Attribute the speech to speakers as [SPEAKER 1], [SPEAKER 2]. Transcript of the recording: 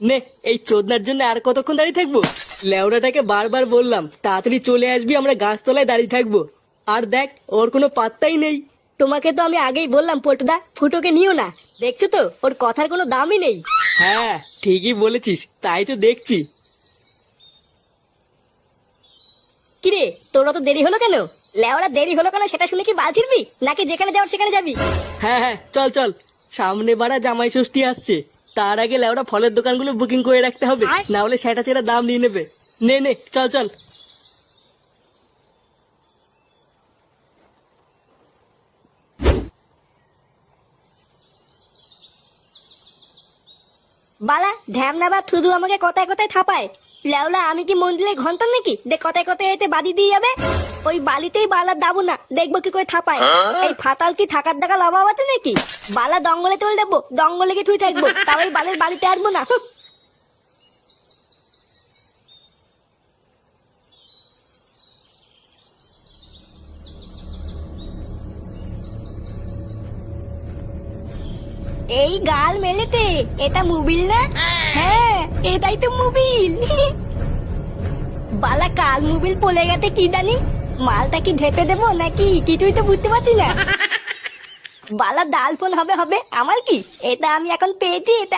[SPEAKER 1] নে এই চোদনার জন্য আর কতক্ষণ দাঁড়িয়ে থাকব? লেওড়াটাকে বারবার বললাম তাড়াতাড়ি চলে আসবি আমরা গাছতলায় দাঁড়িয়ে থাকব। আর দেখ ওর কোনো পাত্তাই নেই।
[SPEAKER 2] তোমাকে তো আমি আগেই বললাম পল্টুদা ফুটোকে নিও না। দেখছ তো ওর কথার কোনো দামই নেই।
[SPEAKER 1] হ্যাঁ ঠিকই বলেছিস তাই তো দেখছি।
[SPEAKER 2] কিরে তোরা তো দেরি হলো কেন? লেওরা দেরি হলো কেন সেটা শুনে কি বাল ছিড়বি? নাকি যেখানে যাওয়ার সেখানে যাবি?
[SPEAKER 1] হ্যাঁ হ্যাঁ চল চল। সামনে বাড়া জামাই ষষ্ঠী আসছে। তার আগে লেওড়া ফলের দোকানগুলো বুকিং করে রাখতে হবে। না হলে সেটা চেরা দাম নিয়ে নেবে। নে নে চল চল।
[SPEAKER 2] বালা ঢ্যামনা বা থুদু আমাকে কথায় কথায় থাপায়। লেওলা আমি কি মন্দিরে ঘণ্টা নাকি? যে কথায় কথায় এতে বাদি দিয়ে যাবে? ওই বালিতেই বালা দাবো না দেখব কি করে থাপায়। এই ফাতাল কি থাকার দেখা লাভ আছে নাকি? বালা দঙ্গলে চলে দেবো দঙ্গলে গিয়ে থুই থাকব তাও ওই বালের বাড়িতে আসব না। এই গাল মেলেতে এটা মুবিল না? হ্যাঁ এটাই তো মুবিল। বালা কাল মুবিল পলে গেছে কি জানি? মালটা কি ঢেপে দেবো নাকি কিছুই তো বুঝতে পারছি না? বালা ডাল ফোন হবে হবে আমার কি? এটা আমি এখন পেয়েছি, এটা